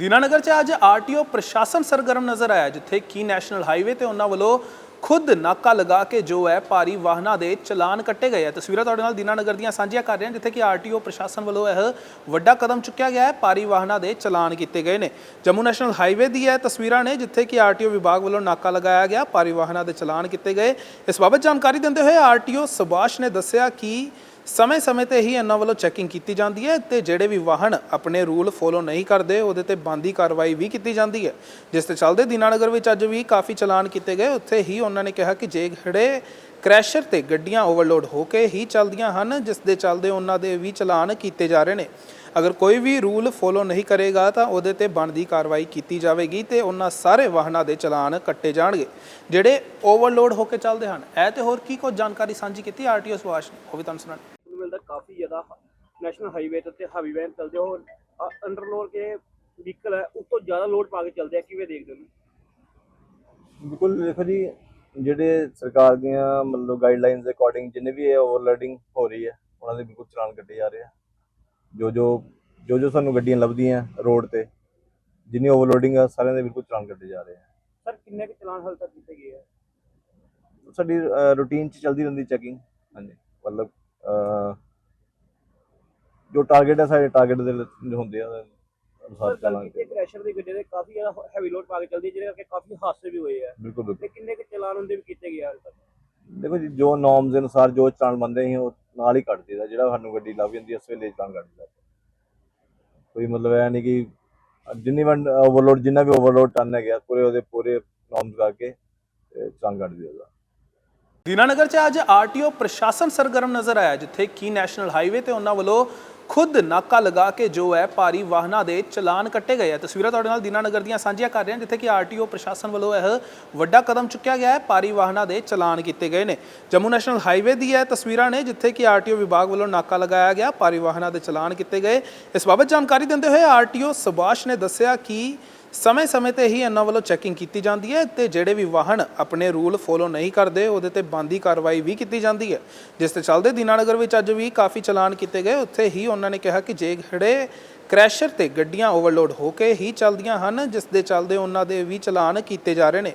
ਦੀਨਾਨਗਰ 'ਚ ਅੱਜ ਆਰਟੀਓ ਪ੍ਰਸ਼ਾਸਨ ਸਰਗਰਮ ਨਜ਼ਰ ਆਇਆ, ਜਿੱਥੇ ਕੀ ਨੈਸ਼ਨਲ ਹਾਈਵੇ ਤੇ ਉਹਨਾਂ ਵੱਲੋਂ ਖੁਦ ਨਾਕਾ ਲਗਾ ਕੇ ਜੋ ਹੈ ਭਾਰੀ ਵਾਹਨਾਂ ਦੇ ਚਲਾਨ ਕੱਟੇ ਗਏ ਆ। ਤਸਵੀਰਾਂ ਤੁਹਾਡੇ ਨਾਲ ਦੀਨਾਨਗਰ ਦੀਆਂ ਸਾਂਝੀਆਂ ਕਰ ਰਹੇ ਹਾਂ, ਜਿੱਥੇ ਕਿ ਆਰਟੀਓ ਪ੍ਰਸ਼ਾਸਨ ਵੱਲੋਂ ਇਹ ਵੱਡਾ ਕਦਮ ਚੁੱਕਿਆ ਗਿਆ ਹੈ, ਭਾਰੀ ਵਾਹਨਾਂ ਦੇ ਚਲਾਨ ਕੀਤੇ ਗਏ ਨੇ। ਜੰਮੂ ਨੈਸ਼ਨਲ ਹਾਈਵੇ ਦੀ ਇਹ ਤਸਵੀਰਾਂ ਨੇ, ਜਿੱਥੇ ਕਿ ਆਰਟੀਓ ਵਿਭਾਗ ਵੱਲੋਂ ਨਾਕਾ ਲਗਾਇਆ ਗਿਆ, ਭਾਰੀ ਵਾਹਨਾਂ ਦੇ ਚਲਾਨ ਕੀਤੇ ਗਏ। ਇਸ ਬਾਬਤ ਜਾਣਕਾਰੀ ਦਿੰਦੇ ਹੋਏ ਆਰਟੀਓ ਸੁਭਾਸ਼ ਨੇ ਦੱਸਿਆ ਕਿ ਸਮੇਂ-ਸਮੇਂ ਤੇ ਹੀ ਇਹਨਾਂ ਵੱਲੋਂ ਚੈਕਿੰਗ ਕੀਤੀ ਜਾਂਦੀ ਹੈ ਤੇ ਜਿਹੜੇ ਵੀ ਵਾਹਨ ਆਪਣੇ ਰੂਲ ਫੋਲੋ ਨਹੀਂ ਕਰਦੇ, ਉਹਦੇ ਤੇ ਬੰਦੀ ਕਾਰਵਾਈ ਵੀ ਕੀਤੀ ਜਾਂਦੀ ਹੈ। ਜਿਸ ਤੇ ਚੱਲਦੇ ਦੀਨਾਨਗਰ ਵਿੱਚ ਅੱਜ ਵੀ ਕਾਫੀ ਚਲਾਨ ਕੀਤੇ ਗਏ। ਉੱਥੇ ਹੀ ਉਹਨਾਂ ਨੇ ਕਿਹਾ ਕਿ ਜੇ ਜਿਹੜੇ ਕ੍ਰੈਸ਼ਰ ਤੇ ਗੱਡੀਆਂ ਓਵਰਲੋਡ ਹੋ ਕੇ ਹੀ ਚੱਲਦੀਆਂ ਹਨ, ਜਿਸ ਦੇ ਚੱਲਦੇ ਉਹਨਾਂ ਦੇ ਵੀ ਚਲਾਨ ਕੀਤੇ ਜਾ ਰਹੇ ਨੇ। ਅਗਰ ਕੋਈ ਵੀ ਰੂਲ ਫੋਲੋ ਨਹੀਂ ਕਰੇਗਾ ਤਾਂ ਉਹਦੇ ਤੇ ਬਣਦੀ ਕਾਰਵਾਈ ਕੀਤੀ ਜਾਵੇਗੀ ਤੇ ਉਹਨਾਂ ਸਾਰੇ ਵਾਹਨਾਂ ਦੇ ਚਲਾਨ ਕੱਟੇ ਜਾਣਗੇ, ਜਿਹੜੇ ਓਵਰਲੋਡ ਹੋ ਕੇ ਚੱਲਦੇ ਹਨ। ਇਹ ਤੇ ਹੋਰ ਕੀ ਕੁਝ ਜਾਣਕਾਰੀ ਸਾਂਝੀ ਕੀਤੀ ਆਰਟੀਓ ਸੁਭਾਸ਼ ਨੇ, ਉਹ ਵੀ ਤੁਹਾਨੂੰ ਸੁਣਾਉਣੀ। ਕਾਫੀ ਜ਼ਿਆਦਾ ਨੈਸ਼ਨਲ ਹਾਈਵੇ ਤੇ ਹਾਵੀ ਵੈਨ ਚੱਲਦੇ ਹੋ ਅੰਡਰਲੋਡ ਕੇ ਵਹੀਕਲ ਹੈ ਉਸ ਤੋਂ ਜ਼ਿਆਦਾ ਲੋਡ ਪਾ ਕੇ ਚੱਲਦੇ ਆ ਕਿਵੇਂ ਦੇਖਦੇ ਹੋ ਬਿਲਕੁਲ ਦੇਖੋ ਜੀ ਜਿਹੜੇ ਸਰਕਾਰ ਦੀਆਂ ਮਤਲਬ ਗਾਈਡਲਾਈਨਸ ਦੇ ਅਕੋਰਡਿੰਗ ਜਿੰਨੇ ਵੀ ਇਹ ਓਵਰਲੋਡਿੰਗ ਹੋ ਰਹੀ ਹੈ ਉਹਨਾਂ ਦੇ ਬਿਲਕੁਲ ਚਲਾਨ ਕੱਟੇ ਜਾ ਰਹੇ ਆ। ਜੋ ਜੋ ਜੋ ਜੋ ਸਾਨੂੰ ਗੱਡੀਆਂ ਲੱਭਦੀਆਂ ਰੋਡ ਤੇ ਜਿੰਨੀ ਓਵਰਲੋਡਿੰਗ ਆ ਸਾਰਿਆਂ ਦੇ ਬਿਲਕੁਲ ਚਲਾਨ ਕੱਟੇ ਜਾ ਰਹੇ ਆ। ਸਰ ਕਿੰਨੇ ਕੁ ਚਲਾਨ ਹਾਲ ਤੱਕ ਕੀਤੇ ਗਏ ਆ? ਸਾਡੀ ਰੂਟੀਨ ਚ ਚੱਲਦੀ ਰਹਿੰਦੀ ਚੈਕਿੰਗ ਹਾਂਜੀ। ਮਤਲਬ ਜੋ ਟਾਰਗੇਟ ਹੈ ਸਾਡੇ ਟਾਰਗੇਟ ਦੇ ਹੁੰਦੇ ਆ ਅਨੁਸਾਰ ਸਰ ਚਲਾਨ ਕਿਤੇ ਕ੍ਰੈਸ਼ਰ ਦੀ ਗੱਡੀ ਦੇ ਕਾਫੀ ਜ਼ਿਆਦਾ ਹੈਵੀ ਲੋਡ ਪਾ ਕੇ ਚੱਲਦੀ ਜਿਹਦੇ ਕਰਕੇ ਕਾਫੀ ਹਾਦਸੇ ਵੀ ਹੋਏ ਆ। ਬਿਲਕੁਲ ਬਿਲਕੁਲ। ਤੇ ਕਿੰਨੇ ਕੁ ਚਲਾਨ ਹੁੰਦੇ ਵੀ ਕੀਤੇ ਗਏ ਆ ਹਾਲ ਤੱਕ? ਦੇਖੋ ਜੀ ਜੋ ਨੋਰਮਸ ਦੇ ਅਨੁਸਾਰ ਜੋ ਚਲਾਨ ਬੰਦੇ ਸੀ ਉਹ ਨਾਲ ਹੀ ਕੱਟ ਦਿੱਤਾ ਜਿਹੜਾ ਸਾਨੂੰ ਗੱਡੀ ਲੱਭ ਜਾਂਦੀ ਉਸ ਵੇਲੇ ਚਲਾਨ ਕੱਟ ਦਿੱਤਾ ਕੋਈ ਮਤਲਬ ਇਹ ਨਹੀਂ ਕਿ ਜਿੰਨੀ ਵਨ ਓਵਰਲੋਡ ਜਿੰਨਾ ਵੀ ਓਵਰਲੋਡ ਟਨ ਹੈਗਾ ਪੂਰੇ ਉਹਦੇ ਪੂਰੇ ਨੋਰਮਸ ਕਰਕੇ ਤੇ ਚਲਾਨ ਕੱਟ ਦਿੱਤਾ ਦੀਨਾਨਗਰ 'ਚ ਅੱਜ ਆਰਟੀਓ ਪ੍ਰਸ਼ਾਸਨ ਸਰਗਰਮ ਨਜ਼ਰ ਆਇਆ ਜਿੱਥੇ ਕੀ ਨੈਸ਼ਨਲ ਹਾਈਵੇ ਤੇ ਉਹਨਾਂ ਵੱਲੋਂ ਖੁਦ ਨਾਕਾ ਲਗਾ ਕੇ ਜੋ ਹੈ ਭਾਰੀ ਵਾਹਨਾਂ ਦੇ ਚਲਾਨ ਕੱਟੇ ਗਏ ਆ। ਤਸਵੀਰਾਂ ਤੁਹਾਡੇ ਨਾਲ ਦੀਨਾਨਗਰ ਦੀਆਂ ਸਾਂਝੀਆਂ ਕਰ ਰਹੇ ਹਾਂ, ਜਿੱਥੇ ਕਿ ਆਰਟੀਓ ਪ੍ਰਸ਼ਾਸਨ ਵੱਲੋਂ ਇਹ ਵੱਡਾ ਕਦਮ ਚੁੱਕਿਆ ਗਿਆ ਹੈ। ਭਾਰੀ ਵਾਹਨਾਂ ਦੇ ਚਲਾਨ ਕੀਤੇ ਗਏ ਨੇ। ਜੰਮੂ ਨੈਸ਼ਨਲ ਹਾਈਵੇ ਦੀ ਇਹ ਤਸਵੀਰਾਂ ਨੇ, ਜਿੱਥੇ ਕਿ ਆਰਟੀਓ ਵਿਭਾਗ ਵੱਲੋਂ ਨਾਕਾ ਲਗਾਇਆ ਗਿਆ, ਭਾਰੀ ਵਾਹਨਾਂ ਦੇ ਚਲਾਨ ਕੀਤੇ ਗਏ। ਇਸ ਬਾਬਤ ਜਾਣਕਾਰੀ ਦਿੰਦੇ ਹੋਏ ਆਰਟੀਓ ਸੁਭਾਸ਼ ਨੇ ਦੱਸਿਆ ਕਿ ਸਮੇਂ-ਸਮੇਂ ਤੇ ਹੀ ਇਹਨਾਂ ਵੱਲੋਂ ਚੈਕਿੰਗ ਕੀਤੀ ਜਾਂਦੀ ਹੈ ਤੇ ਜਿਹੜੇ ਵੀ ਵਾਹਨ ਆਪਣੇ ਰੂਲ ਫੋਲੋ ਨਹੀਂ ਕਰਦੇ, ਉਹਦੇ ਤੇ ਬੰਦੀ ਕਾਰਵਾਈ ਵੀ ਕੀਤੀ ਜਾਂਦੀ ਹੈ। ਜਿਸ ਤੇ ਚੱਲਦੇ ਦੀਨਾਨਗਰ ਵਿੱਚ ਅੱਜ ਵੀ ਕਾਫੀ ਚਲਾਨ ਕੀਤੇ ਗਏ। ਉੱਥੇ ਹੀ ਉਹਨਾਂ ਨੇ ਕਿਹਾ ਕਿ ਜੇ ਜਿਹੜੇ ਕ੍ਰੈਸ਼ਰ ਤੇ ਗੱਡੀਆਂ ਓਵਰਲੋਡ ਹੋ ਕੇ ਹੀ ਚੱਲਦੀਆਂ ਹਨ ਜਿਸ ਦੇ ਚੱਲਦੇ ਉਹਨਾਂ ਦੇ ਵੀ ਚਲਾਨ ਕੀਤੇ ਜਾ ਰਹੇ ਨੇ।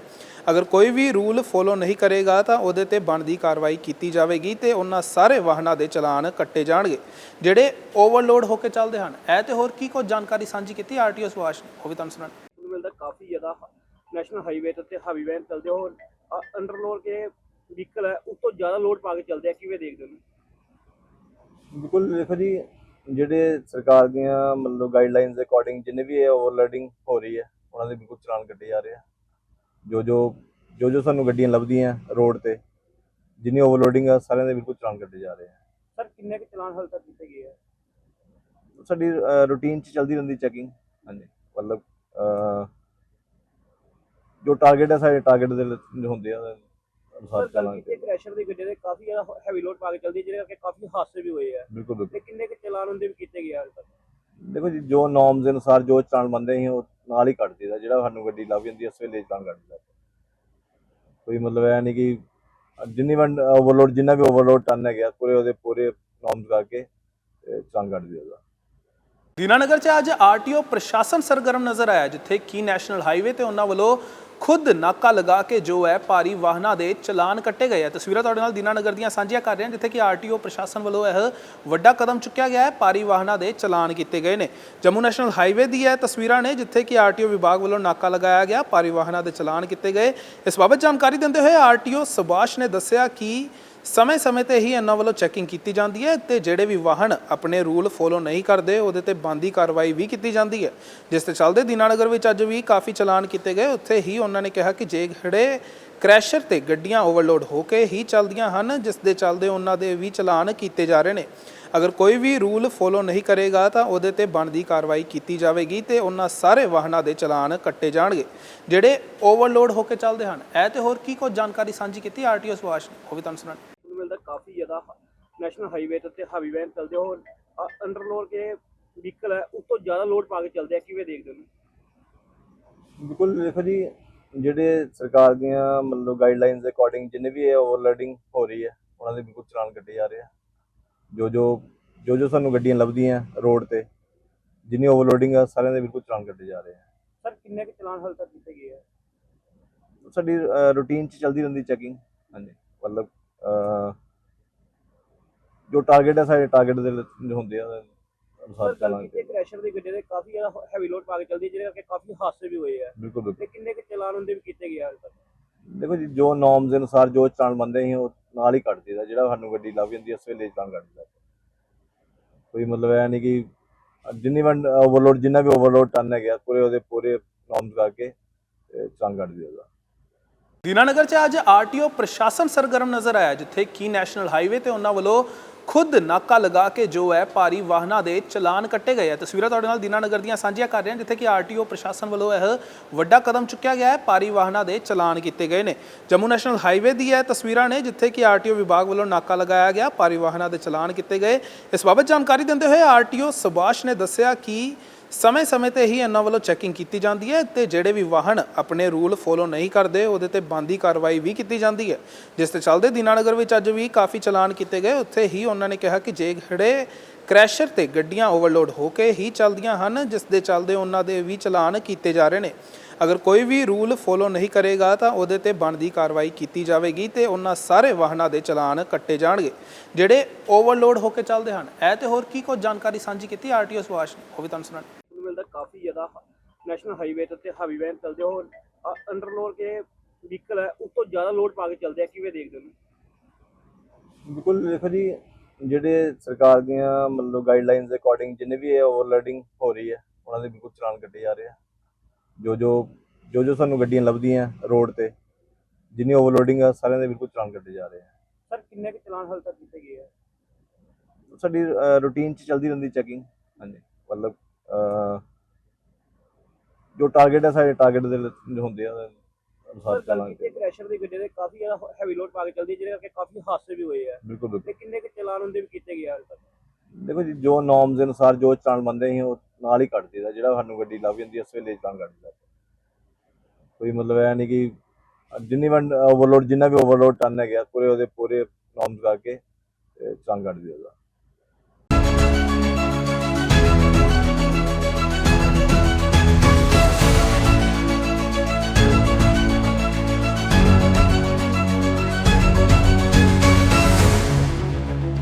ਅਗਰ ਕੋਈ ਵੀ ਰੂਲ ਫੋਲੋ ਨਹੀਂ ਕਰੇਗਾ ਤਾਂ ਉਹਦੇ ਤੇ ਬਣਦੀ ਕਾਰਵਾਈ ਕੀਤੀ ਜਾਵੇਗੀ ਤੇ ਉਹਨਾਂ ਸਾਰੇ ਵਾਹਨਾਂ ਦੇ ਚਲਾਨ ਕੱਟੇ ਜਾਣਗੇ ਜਿਹੜੇ ਓਵਰਲੋਡ ਹੋ ਕੇ ਚੱਲਦੇ ਹਨ। ਇਹ ਤੇ ਹੋਰ ਕੀ ਕੁਝ ਜਾਣਕਾਰੀ ਸਾਂਝੀ ਕੀਤੀ ਆਰਟੀਓ ਸੁਭਾਸ਼ ਨੇ ਉਹ ਵੀ ਤੁਹਾਨੂੰ ਸੁਣਾਉਣੀ। ਨੂੰ ਮਿਲਦਾ ਕਾਫੀ ਜ਼ਿਆਦਾ ਨੈਸ਼ਨਲ ਹਾਈਵੇ ਤੇ ਹਾਵੀ ਵੈਨ ਚੱਲਦੇ ਹੋ ਅੰਡਰਲੋਡ ਕੇ ਵਹੀਕਲ ਹੈ ਉਸ ਤੋਂ ਜ਼ਿਆਦਾ ਲੋਡ ਪਾ ਕੇ ਚੱਲਦੇ ਆ ਕਿਵੇਂ ਦੇਖਦੇ ਹੋ ਬਿਲਕੁਲ ਦੇਖੋ ਜੀ ਜਿਹੜੇ ਸਰਕਾਰ ਦੀਆਂ ਮਤਲਬ ਗਾਈਡਲਾਈਨਸ ਦੇ ਅਕੋਰਡਿੰਗ ਜਿੰਨੇ ਵੀ ਇਹ ਓਵਰਲੋਡਿੰਗ ਹੋ ਰਹੀ ਹੈ ਉਹਨਾਂ ਦੇ ਬਿਲਕੁਲ ਚਲਾਨ ਕੱਟੇ ਜਾ ਰਹੇ ਆ। ਜੋ ਜੋ ਜੋ ਜੋ ਸਾਨੂੰ ਗੱਡੀਆਂ ਲੱਭਦੀਆਂ ਰੋਡ ਤੇ ਜਿੰਨੀ ਓਵਰਲੋਡਿੰਗ ਆ ਸਾਰਿਆਂ ਦੇ ਬਿਲਕੁਲ ਚਲਾਨ ਕੱਟੇ ਜਾ ਰਹੇ ਆ। ਸਰ ਕਿੰਨੇ ਕੁ ਚਲਾਨ ਹਾਲ ਤੱਕ ਕੀਤੇ ਗਏ ਆ? ਸਾਡੀ ਰੂਟੀਨ ਚ ਚੱਲਦੀ ਰਹਿੰਦੀ ਚੈਕਿੰਗ ਹਾਂਜੀ। ਮਤਲਬ ਜੋ ਟਾਰਗੇਟ ਹੈ ਸਾਡੇ ਟਾਰਗੇਟ ਦੇ ਹੁੰਦੇ ਆ। ਅਨੁਸਾਰ ਸਰ ਚਲਾਨ ਕਿਤੇ ਕ੍ਰੈਸ਼ਰ ਦੀ ਗੱਡੀ ਦੇ ਕਾਫੀ ਜ਼ਿਆਦਾ ਹੈਵੀ ਲੋਡ ਪਾ ਕੇ ਚੱਲਦੀ ਹੈ, ਜਿਹਦੇ ਕਰਕੇ ਕਾਫੀ ਹਾਦਸੇ ਵੀ ਹੋਏ ਆ। ਬਿਲਕੁਲ ਬਿਲਕੁਲ। ਤੇ ਕਿੰਨੇ ਕੁ ਚਲਾਨ ਹੁੰਦੇ ਵੀ ਕੀਤੇ ਗਏ ਆ ਹਾਲ ਤੱਕ? ਦੇਖੋ ਜੀ ਜੋ ਨੋਰਮਸ ਦੇ ਅਨੁਸਾਰ ਜੋ ਚਲਾਨ ਬੰਦੇ ਸੀ ਉਹ ਨਾਲ ਹੀ ਕੱਟ ਦਿੱਤਾ ਜਿਹੜਾ ਸਾਨੂੰ ਗੱਡੀ ਲੱਭ ਜਾਂਦੀ ਹੈ, ਉਸ ਵੇਲੇ ਚਲਾਨ ਕੱਟ ਦਿੱਤਾ ਕੋਈ ਮਤਲਬ ਇਹ ਨਹੀਂ ਕਿ ਜਿੰਨੀ ਵਨ ਓਵਰਲੋਡ ਜਿੰਨਾ ਵੀ ਓਵਰਲੋਡ ਟਨ ਹੈਗਾ ਪੂਰੇ ਉਹਦੇ ਪੂਰੇ ਨੋਰਮਸ ਕਰਕੇ ਤੇ ਚਲਾਨ ਕੱਟ ਦਿੱਤਾ ਦੀਨਾਨਗਰ 'ਚ ਅੱਜ ਆਰਟੀਓ ਪ੍ਰਸ਼ਾਸਨ ਸਰਗਰਮ ਨਜ਼ਰ ਆਇਆ, ਜਿੱਥੇ ਕੀ ਨੈਸ਼ਨਲ ਹਾਈਵੇ ਤੇ ਉਹਨਾਂ ਵੱਲੋਂ ਖੁਦ ਨਾਕਾ ਲਗਾ ਕੇ ਜੋ ਹੈ ਭਾਰੀ ਵਾਹਨਾਂ ਦੇ ਚਲਾਨ ਕੱਟੇ ਗਏ ਆ ਤਸਵੀਰਾਂ ਤੁਹਾਡੇ ਨਾਲ ਦੀਨਾਨਗਰ ਦੀਆਂ ਸਾਂਝੀਆਂ ਕਰ ਰਹੇ ਹਾਂ, ਜਿੱਥੇ ਕਿ ਆਰਟੀਓ ਪ੍ਰਸ਼ਾਸਨ ਵੱਲੋਂ ਇਹ ਵੱਡਾ ਕਦਮ ਚੁੱਕਿਆ ਗਿਆ ਹੈ, ਭਾਰੀ ਵਾਹਨਾਂ ਦੇ ਚਲਾਨ ਕੀਤੇ ਗਏ ਨੇ। ਜੰਮੂ ਨੈਸ਼ਨਲ ਹਾਈਵੇ ਦੀ ਇਹ ਤਸਵੀਰਾਂ ਨੇ, ਜਿੱਥੇ ਕਿ ਆਰਟੀਓ ਵਿਭਾਗ ਵੱਲੋਂ ਨਾਕਾ ਲਗਾਇਆ ਗਿਆ, ਭਾਰੀ ਵਾਹਨਾਂ ਦੇ ਚਲਾਨ ਕੀਤੇ ਗਏ। ਇਸ ਬਾਬਤ ਜਾਣਕਾਰੀ ਦਿੰਦੇ ਹੋਏ ਆਰਟੀਓ ਸੁਭਾਸ਼ ਨੇ ਦੱਸਿਆ ਕਿ ਸਮੇਂ-ਸਮੇਂ ਤੇ ਹੀ ਇਹਨਾਂ ਵੱਲੋਂ ਚੈਕਿੰਗ ਕੀਤੀ ਜਾਂਦੀ ਹੈ ਤੇ ਜਿਹੜੇ ਵੀ ਵਾਹਨ ਆਪਣੇ ਰੂਲ ਫੋਲੋ ਨਹੀਂ ਕਰਦੇ, ਉਹਦੇ ਤੇ ਬੰਦੀ ਕਾਰਵਾਈ ਵੀ ਕੀਤੀ ਜਾਂਦੀ ਹੈ। ਜਿਸ ਤੇ ਚੱਲਦੇ ਦੀਨਾਨਗਰ ਵਿੱਚ ਅੱਜ ਵੀ ਕਾਫੀ ਚਲਾਨ ਕੀਤੇ ਗਏ। ਉੱਥੇ ਹੀ ਉਹਨਾਂ ਨੇ ਕਿਹਾ ਕਿ ਜੇ ਖੜੇ ਕ੍ਰੈਸ਼ਰ ਤੇ ਗੱਡੀਆਂ ਓਵਰਲੋਡ ਹੋ ਕੇ ਹੀ ਚੱਲਦੀਆਂ ਹਨ ਜਿਸ ਦੇ ਚੱਲਦੇ ਉਹਨਾਂ ਦੇ ਵੀ ਚਲਾਨ ਕੀਤੇ ਜਾ ਰਹੇ ਨੇ। ਅਗਰ ਕੋਈ ਵੀ ਰੂਲ ਫੋਲੋ ਨਹੀਂ ਕਰੇਗਾ ਤਾਂ ਉਹਦੇ ਤੇ ਬਣਦੀ ਕਾਰਵਾਈ ਕੀਤੀ ਜਾਵੇਗੀ ਤੇ ਉਹਨਾਂ ਸਾਰੇ ਵਾਹਨਾਂ ਦੇ ਚਲਾਨ ਕੱਟੇ ਜਾਣਗੇ ਜਿਹੜੇ ਓਵਰਲੋਡ ਹੋ ਕੇ ਚੱਲਦੇ ਹਨ। ਇਹ ਤੇ ਹੋਰ ਕੀ ਕੁਝ ਜਾਣਕਾਰੀ ਸਾਂਝੀ ਕੀਤੀ ਆਰਟੀਓ ਸੁਭਾਸ਼ ਨੇ ਉਹ ਵੀ ਤੁਹਾਨੂੰ ਸੁਣਾਉਣੀ। ਨੂੰ ਮਿਲਦਾ ਕਾਫੀ ਜ਼ਿਆਦਾ ਨੈਸ਼ਨਲ ਹਾਈਵੇ ਤੇ ਹਾਵੀ ਵੈਨ ਚੱਲਦੇ ਹੋ ਅੰਡਰਲੋਡ ਕੇ ਵਹੀਕਲ ਹੈ ਉਸ ਤੋਂ ਜ਼ਿਆਦਾ ਲੋਡ ਪਾ ਕੇ ਚੱਲਦੇ ਆ ਕਿਵੇਂ ਦੇਖਦੇ ਹੋ ਬਿਲਕੁਲ ਦੇਖੋ ਜੀ ਜਿਹੜੇ ਸਰਕਾਰ ਦੀਆਂ ਮਤਲਬ ਗਾਈਡਲਾਈਨਸ ਦੇ ਅਕੋਰਡਿੰਗ ਜਿੰਨੇ ਵੀ ਇਹ ਓਵਰਲੋਡਿੰਗ ਹੋ ਰਹੀ ਹੈ ਉਹਨਾਂ ਦੇ ਬਿਲਕੁਲ ਚਲਾਨ ਕੱਟੇ ਜਾ ਰਹੇ ਆ। ਜੋ ਜੋ ਜੋ ਜੋ ਸਾਨੂੰ ਗੱਡੀਆਂ ਲੱਭਦੀਆਂ ਰੋਡ ਤੇ ਜਿੰਨੀ ਓਵਰਲੋਡਿੰਗ ਆ ਸਾਰਿਆਂ ਦੇ ਬਿਲਕੁਲ ਚਲਾਨ ਕੱਟੇ ਜਾ ਰਹੇ ਆ। ਸਰ ਕਿੰਨੇ ਕੁ ਚਲਾਨ ਹਾਲ ਤੱਕ ਕੀਤੇ ਗਏ ਆ? ਸਾਡੀ ਰੂਟੀਨ ਚ ਚੱਲਦੀ ਰਹਿੰਦੀ ਚੈਕਿੰਗ ਹਾਂਜੀ। ਮਤਲਬ ਜੋ ਟਾਰਗੇਟ ਹੈ ਸਾਡੇ ਟਾਰਗੇਟ ਦੇ ਹੁੰਦੇ ਆ ਉਹਦੇ ਅਨੁਸਾਰ ਸਰ ਗੱਲ ਚਲਾਨ ਕੀਤੇ ਕ੍ਰੈਸ਼ਰ ਦੀ ਗੱਡੀ ਦੇ ਕਾਫੀ ਜ਼ਿਆਦਾ ਹੈਵੀ ਲੋਡ ਪਾ ਕੇ ਚੱਲਦੀ ਹੈ ਜਿਹਦੇ ਕਰਕੇ ਕਾਫੀ ਹਾਦਸੇ ਵੀ ਹੋਏ ਆ। ਬਿਲਕੁਲ ਬਿਲਕੁਲ। ਤੇ ਕਿੰਨੇ ਕੁ ਚਲਾਨ ਹੁੰਦੇ ਵੀ ਕੀਤੇ ਗਏ ਆ ਹਾਲ ਤੱਕ? ਦੇਖੋ ਜੀ ਜੋ ਨੋਰਮਸ ਦੇ ਅਨੁਸਾਰ ਜੋ ਚਲਾਨ ਬੰਦੇ ਸੀ ਉਹ ਨਾਲ ਹੀ ਕੱਟ ਦਿੱਤਾ ਜਿਹੜਾ ਸਾਨੂੰ ਗੱਡੀ ਲੱਭ ਜਾਂਦੀ ਹੈ ਉਸ ਵੇਲੇ ਚਲਾਨ ਕੱਟ ਦਿੱਤਾ ਕੋਈ ਮਤਲਬ ਇਹ ਨਹੀਂ ਕਿ ਜਿੰਨੀ ਵਨ ਓਵਰਲੋਡ ਜਿੰਨਾ ਵੀ ਓਵਰਲੋਡ ਟਨ ਹੈਗਾ ਪੂਰੇ ਉਹਦੇ ਪੂਰੇ ਨੋਰਮਸ ਕਰਕੇ ਤੇ ਚਲਾਨ ਕੱਟ ਦਿੱਤਾ ਦੀਨਾਨਗਰ 'ਚ ਅੱਜ ਆਰਟੀਓ ਪ੍ਰਸ਼ਾਸਨ ਸਰਗਰਮ ਨਜ਼ਰ ਆਇਆ, ਜਿੱਥੇ ਕੀ ਨੈਸ਼ਨਲ ਹਾਈਵੇ ਤੇ ਉਹਨਾਂ ਵੱਲੋਂ ਖੁਦ ਨਾਕਾ ਲਗਾ ਕੇ ਜੋ ਹੈ ਭਾਰੀ ਵਾਹਨਾਂ ਦੇ ਚਲਾਨ ਕੱਟੇ ਗਏ ਆ। ਤਸਵੀਰਾਂ ਤੁਹਾਡੇ ਨਾਲ ਦੀਨਾਨਗਰ ਦੀਆਂ ਸਾਂਝੀਆਂ ਕਰ ਰਹੇ ਹਾਂ, ਜਿੱਥੇ ਕਿ ਆਰਟੀਓ ਪ੍ਰਸ਼ਾਸਨ ਵੱਲੋਂ ਇਹ ਵੱਡਾ ਕਦਮ ਚੁੱਕਿਆ ਗਿਆ ਹੈ, ਭਾਰੀ ਵਾਹਨਾਂ ਦੇ ਚਲਾਨ ਕੀਤੇ ਗਏ ਨੇ। ਜੰਮੂ ਨੈਸ਼ਨਲ ਹਾਈਵੇ ਦੀ ਇਹ ਤਸਵੀਰਾਂ ਨੇ, ਜਿੱਥੇ ਕਿ ਆਰਟੀਓ ਵਿਭਾਗ ਵੱਲੋਂ ਨਾਕਾ ਲਗਾਇਆ ਗਿਆ, ਭਾਰੀ ਵਾਹਨਾਂ ਦੇ ਚਲਾਨ ਕੀਤੇ ਗਏ। ਇਸ ਬਾਬਤ ਜਾਣਕਾਰੀ ਦਿੰਦੇ ਹੋਏ ਆਰਟੀਓ ਸੁਭਾਸ਼ ਨੇ ਦੱਸਿਆ ਕਿ ਸਮੇਂ-ਸਮੇਂ ਤੇ ਹੀ ਇਹਨਾਂ ਵੱਲੋਂ ਚੈਕਿੰਗ ਕੀਤੀ ਜਾਂਦੀ ਹੈ ਤੇ ਜਿਹੜੇ ਵੀ ਵਾਹਨ ਆਪਣੇ ਰੂਲ ਫੋਲੋ ਨਹੀਂ ਕਰਦੇ, ਉਹਦੇ ਤੇ ਬੰਦੀ ਕਾਰਵਾਈ ਵੀ ਕੀਤੀ ਜਾਂਦੀ ਹੈ। ਜਿਸ ਤੇ ਚੱਲਦੇ ਦੀਨਾਨਗਰ ਵਿੱਚ ਅੱਜ ਵੀ ਕਾਫੀ ਚਲਾਨ ਕੀਤੇ ਗਏ। ਉੱਥੇ ਹੀ ਉਹਨਾਂ ਨੇ ਕਿਹਾ ਕਿ ਜੇ ਜਿਹੜੇ ਕ੍ਰੈਸ਼ਰ ਤੇ ਗੱਡੀਆਂ ਓਵਰਲੋਡ ਹੋ ਕੇ ਹੀ ਚੱਲਦੀਆਂ ਹਨ, ਜਿਸ ਦੇ ਚੱਲਦੇ ਉਹਨਾਂ ਦੇ ਵੀ ਚਲਾਨ ਕੀਤੇ ਜਾ ਰਹੇ ਨੇ। ਅਗਰ ਕੋਈ ਵੀ ਰੂਲ ਫੋਲੋ ਨਹੀਂ ਕਰੇਗਾ ਤਾਂ ਉਹਦੇ ਤੇ ਬਣਦੀ ਕਾਰਵਾਈ ਕੀਤੀ ਜਾਵੇਗੀ ਤੇ ਉਹਨਾਂ ਸਾਰੇ ਵਾਹਨਾਂ ਦੇ ਚਲਾਨ ਕੱਟੇ ਜਾਣਗੇ, ਜਿਹੜੇ ਓਵਰਲੋਡ ਹੋ ਕੇ ਚੱਲਦੇ ਹਨ। ਇਹ ਤੇ ਹੋਰ ਕੀ ਕੁਝ ਜਾਣਕਾਰੀ ਸਾਂਝੀ ਕੀਤੀ ਆਰਟੀਓ ਸੁਭਾਸ਼ ਨੇ, ਉਹ ਵੀ ਤੁਹਾਨੂੰ ਸੁਣਾਉਣੀ। ਮਿਲਦਾ ਕਾਫੀ ਜ਼ਿਆਦਾ ਨੈਸ਼ਨਲ ਹਾਈਵੇ ਤੇ ਹਾਵੀ ਵੈਨ ਚੱਲਦੇ ਹੋ ਅੰਡਰਲੋਡ ਕੇ ਵਹੀਕਲ ਹੈ ਉਸ ਤੋਂ ਜ਼ਿਆਦਾ ਲੋਡ ਪਾ ਕੇ ਚੱਲਦੇ ਆ ਕਿਵੇਂ ਦੇਖਦੇ ਹੋ ਬਿਲਕੁਲ ਦੇਖੋ ਜੀ ਜਿਹੜੇ ਸਰਕਾਰ ਦੀਆਂ ਮਤਲਬ ਗਾਈਡਲਾਈਨਸ ਦੇ ਅਕੋਰਡਿੰਗ ਜਿੰਨੇ ਵੀ ਇਹ ਓਵਰਲੋਡਿੰਗ ਹੋ ਰਹੀ ਹੈ ਉਹਨਾਂ ਦੇ ਬਿਲਕੁਲ ਚਲਾਨ ਕੱਟੇ ਜਾ ਰਹੇ ਆ। ਜੋ ਜੋ ਜੋ ਜੋ ਸਾਨੂੰ ਗੱਡੀਆਂ ਲੱਭਦੀਆਂ ਰੋਡ ਤੇ ਜਿੰਨੀ ਓਵਰਲੋਡਿੰਗ ਆ ਸਾਰਿਆਂ ਦੇ ਬਿਲਕੁਲ ਚਲਾਨ ਕੱਟੇ ਜਾ ਰਹੇ ਆ। ਸਰ ਕਿੰਨੇ ਕੁ ਚਲਾਨ ਹਾਲ ਤੱਕ ਕੀਤੇ ਗਏ ਆ? ਸਾਡੀ ਰੂਟੀਨ ਚ ਚੱਲਦੀ ਰਹਿੰਦੀ ਚੈਕਿੰਗ ਹਾਂਜੀ। ਮਤਲਬ ਜੋ ਟਾਰਗੇਟ ਹੈ ਸਾਡੇ ਟਾਰਗੇਟ ਦੇ ਹੁੰਦੇ ਆ ਅਨੁਸਾਰ ਕੀਤੇ ਕ੍ਰੈਸ਼ਰ ਦੀ ਗੱਡੀ ਦੇ ਕਾਫੀ ਜ਼ਿਆਦਾ ਹੈਵੀ ਲੋਡ ਪਾ ਕੇ ਚੱਲਦੀ ਜਿਹਦੇ ਕਰਕੇ ਕਾਫੀ ਹਾਦਸੇ ਵੀ ਹੋਏ ਆ। ਬਿਲਕੁਲ ਬਿਲਕੁਲ। ਤੇ ਕਿੰਨੇ ਕੁ ਚਲਾਨ ਹੁੰਦੇ ਵੀ ਕੀਤੇ ਗਏ ਆ ਦੇਖੋ ਜੀ ਜੋ ਨੋਰਮਸ ਦੇ ਅਨੁਸਾਰ ਜੋ ਚਲਾਨ ਬੰਦੇ ਸੀ ਉਹ ਨਾਲ ਹੀ ਕੱਟ ਦਿੱਤਾ ਜਿਹੜਾ ਸਾਨੂੰ ਗੱਡੀ ਲੱਭ ਜਾਂਦੀ ਉਸ ਵੇਲੇ ਚਲਾਨ ਕੱਟ ਦਿੱਤਾ ਕੋਈ ਮਤਲਬ ਇਹ ਨਹੀਂ ਕਿ ਜਿੰਨੀ ਵਨ ਓਵਰਲੋਡ ਜਿੰਨਾ ਵੀ ਓਵਰਲੋਡ ਟਨ ਹੈਗਾ ਪੂਰੇ ਉਹਦੇ ਪੂਰੇ ਨੋਰਮਸ ਕਰਕੇ ਚਲਾਨ ਕੱਟ ਦਿੱਤਾ